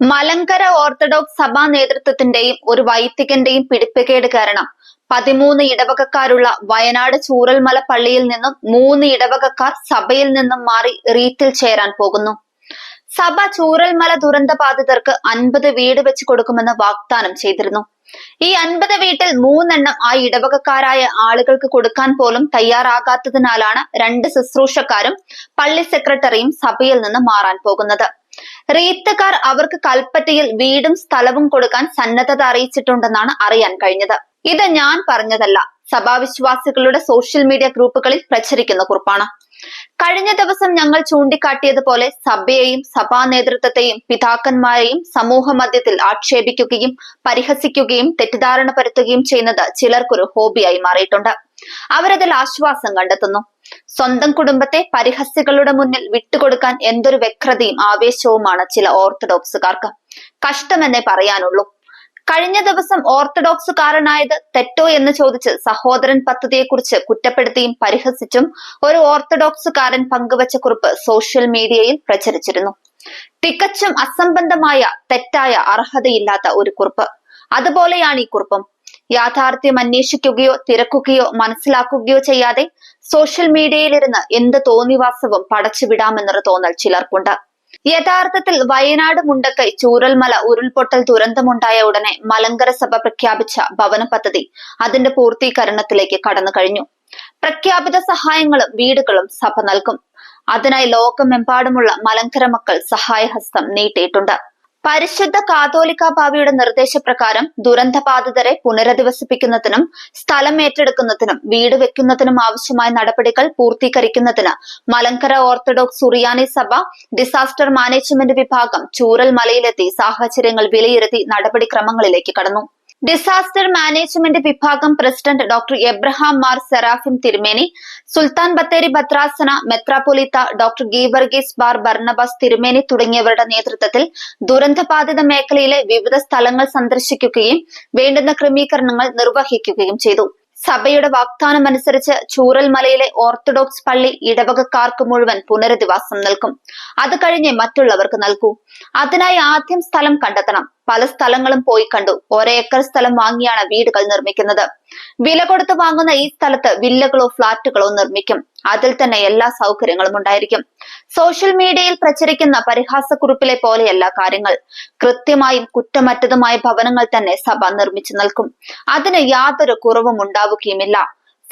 Malankara orthodox സഭാ നേതൃത്വത്തിന്റെയും ഒരു വൈദികന്റെയും പിടിപ്പുകേട് കാരണം പതിമൂന്ന് ഇടവകക്കാരുള്ള വയനാട് ചൂരൽമല പള്ളിയിൽ നിന്നും മൂന്ന് ഇടവകക്കാർ സഭയിൽ നിന്നും മാറി റീത്തിൽ ചേരാൻ പോകുന്നു. സഭ ചൂരൽമല ദുരന്ത ബാധിതർക്ക് അൻപത് വീട് വെച്ച് കൊടുക്കുമെന്ന് വാഗ്ദാനം ചെയ്തിരുന്നു. ഈ അൻപത് വീട്ടിൽ മൂന്നെണ്ണം ആ ഇടവകക്കാരായ ആളുകൾക്ക് കൊടുക്കാൻ പോലും തയ്യാറാകാത്തതിനാലാണ് രണ്ട് ശുശ്രൂഷക്കാരും പള്ളി സെക്രട്ടറിയും സഭയിൽ നിന്ന് മാറാൻ പോകുന്നത്. റീത്തക്കാർ അവർക്ക് കൽപ്പറ്റയിൽ വീടും സ്ഥലവും കൊടുക്കാൻ സന്നദ്ധത അറിയിച്ചിട്ടുണ്ടെന്നാണ് അറിയാൻ കഴിഞ്ഞത്. ഇത് ഞാൻ പറഞ്ഞതല്ല. സഭാവിശ്വാസികളുടെ സോഷ്യൽ മീഡിയ ഗ്രൂപ്പുകളിൽ പ്രചരിക്കുന്ന കുറിപ്പാണ്. കഴിഞ്ഞ ദിവസം ഞങ്ങൾ ചൂണ്ടിക്കാട്ടിയതുപോലെ സഭയെയും സഭാ നേതൃത്വത്തെയും പിതാക്കന്മാരെയും സമൂഹ മധ്യത്തിൽ ആക്ഷേപിക്കുകയും പരിഹസിക്കുകയും തെറ്റിദ്ധാരണ പരത്തുകയും ചെയ്യുന്നത് ചിലർക്കൊരു ഹോബിയായി മാറിയിട്ടുണ്ട്. അവരതിൽ ആശ്വാസം കണ്ടെത്തുന്നു. സ്വന്തം കുടുംബത്തെ പരിഹസ്യകളുടെ മുന്നിൽ വിട്ടുകൊടുക്കാൻ എന്തൊരു വ്യഗ്രതയും ആവേശവുമാണ് ചില ഓർത്തഡോക്സുകാർക്ക്. കഷ്ടമെന്നേ പറയാനുള്ളൂ. കഴിഞ്ഞ ദിവസം ഓർത്തഡോക്സുകാരനായത് തെറ്റോ എന്ന് ചോദിച്ച് സഹോദരൻ പദ്ധതിയെക്കുറിച്ച് കുറ്റപ്പെടുത്തിയും പരിഹസിച്ചും ഒരു ഓർത്തഡോക്സുകാരൻ പങ്കുവച്ച കുറിപ്പ് സോഷ്യൽ മീഡിയയിൽ പ്രചരിച്ചിരുന്നു. തികച്ചും അസംബന്ധമായ തെറ്റായ അർഹതയില്ലാത്ത ഒരു കുറിപ്പ്. അതുപോലെയാണ് ഈ കുറിപ്പും. യാഥാർത്ഥ്യം അന്വേഷിക്കുകയോ തിരക്കുകയോ മനസ്സിലാക്കുകയോ ചെയ്യാതെ സോഷ്യൽ മീഡിയയിലിരുന്ന് എന്ത് തോന്നിവാസവും പടച്ചുവിടാമെന്നൊരു തോന്നൽ ചിലർക്കുണ്ട്. യഥാർത്ഥത്തിൽ വയനാട് മുണ്ടക്കൈ ചൂരൽമല ഉരുൾപൊട്ടൽ ദുരന്തമുണ്ടായ ഉടനെ മലങ്കര സഭ പ്രഖ്യാപിച്ച ഭവന പദ്ധതി അതിന്റെ പൂർത്തീകരണത്തിലേക്ക് കടന്നു കഴിഞ്ഞു. പ്രഖ്യാപിത സഹായങ്ങളും വീടുകളും സഭ നൽകും. അതിനായി ലോകമെമ്പാടുമുള്ള മലങ്കര മക്കൾ സഹായഹസ്തം നീട്ടിയിട്ടുണ്ട്. പരിശുദ്ധ കാതോലിക്ക ഭാവിയുടെ നിർദ്ദേശപ്രകാരം ദുരന്തബാധിതരെ പുനരധിവസിപ്പിക്കുന്നതിനും സ്ഥലം ഏറ്റെടുക്കുന്നതിനും വീട് വെക്കുന്നതിനും ആവശ്യമായ നടപടികൾ പൂർത്തീകരിക്കുന്നതിന് മലങ്കര ഓർത്തഡോക്സ് സുറിയാനി സഭ ഡിസാസ്റ്റർ മാനേജ്മെന്റ് വിഭാഗം ചൂരൽ മലയിലെത്തി സാഹചര്യങ്ങൾ വിലയിരുത്തി നടപടിക്രമങ്ങളിലേക്ക് കടന്നു. ഡിസാസ്റ്റർ മാനേജ്മെന്റ് വിഭാഗം president doctor Abraham Mar Seraphim തിരുമേനി സുൽത്താൻ ബത്തേരി ഭദ്രാസന മെത്രാപൊലിത്ത ഡോക്ടർ ഗീവർഗീസ് ബാർ ബർണബാസ് തിരുമേനി തുടങ്ങിയവരുടെ നേതൃത്വത്തിൽ ദുരന്തബാധിത മേഖലയിലെ വിവിധ സ്ഥലങ്ങൾ സന്ദർശിക്കുകയും വേണ്ടുന്ന ക്രമീകരണങ്ങൾ നിർവഹിക്കുകയും ചെയ്തു. സഭയുടെ വാഗ്ദാനം അനുസരിച്ച് ചൂരൽമലയിലെ ഓർത്തഡോക്സ് പള്ളി ഇടവകക്കാർക്ക് മുഴുവൻ പുനരധിവാസം നൽകും. അത് കഴിഞ്ഞ് മറ്റുള്ളവർക്ക് നൽകൂ. അതിനായി ആദ്യം സ്ഥലം കണ്ടെത്തണം. പല സ്ഥലങ്ങളും പോയി കണ്ടു. ഒരേക്കർ സ്ഥലം വാങ്ങിയാണ് വീടുകൾ നിർമ്മിക്കുന്നത്. വില കൊടുത്ത് വാങ്ങുന്ന ഈ സ്ഥലത്ത് വില്ലകളോ ഫ്ളാറ്റുകളോ നിർമ്മിക്കും. അതിൽ തന്നെ എല്ലാ സൗകര്യങ്ങളും ഉണ്ടായിരിക്കും. സോഷ്യൽ മീഡിയയിൽ പ്രചരിക്കുന്ന പരിഹാസക്കുറിപ്പിലെ പോലെയല്ല കാര്യങ്ങൾ. കൃത്യമായും കുറ്റമറ്റതുമായ ഭവനങ്ങൾ തന്നെ സഭ നിർമ്മിച്ചു നൽകും. അതിന് യാതൊരു കുറവും ഉണ്ടാവുകയുമില്ല.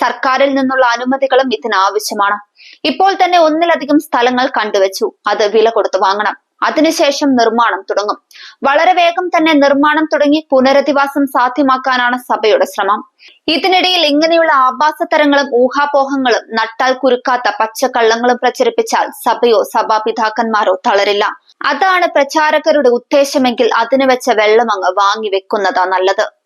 സർക്കാരിൽ നിന്നുള്ള അനുമതികളും ഇതിനാവശ്യമാണ്. ഇപ്പോൾ തന്നെ ഒന്നിലധികം സ്ഥലങ്ങൾ കണ്ടുവച്ചു. അത് വില കൊടുത്തു വാങ്ങണം. അതിനുശേഷം നിർമ്മാണം തുടങ്ങും. വളരെ വേഗം തന്നെ നിർമ്മാണം തുടങ്ങി പുനരധിവാസം സാധ്യമാക്കാനാണ് സഭയുടെ ശ്രമം. ഇതിനിടയിൽ ഇങ്ങനെയുള്ള ആഭാസതരങ്ങളും ഊഹാപോഹങ്ങളും നട്ടാൽ കുരുക്കാത്ത പച്ചക്കള്ളങ്ങളും പ്രചരിപ്പിച്ചാൽ സഭയോ സഭാപിതാക്കന്മാരോ തളരില്ല. അതാണ് പ്രചാരകരുടെ ഉദ്ദേശമെങ്കിൽ അതിനു വെച്ച വെള്ളമങ്ങ് വാങ്ങി വെക്കുന്നതാ നല്ലത്.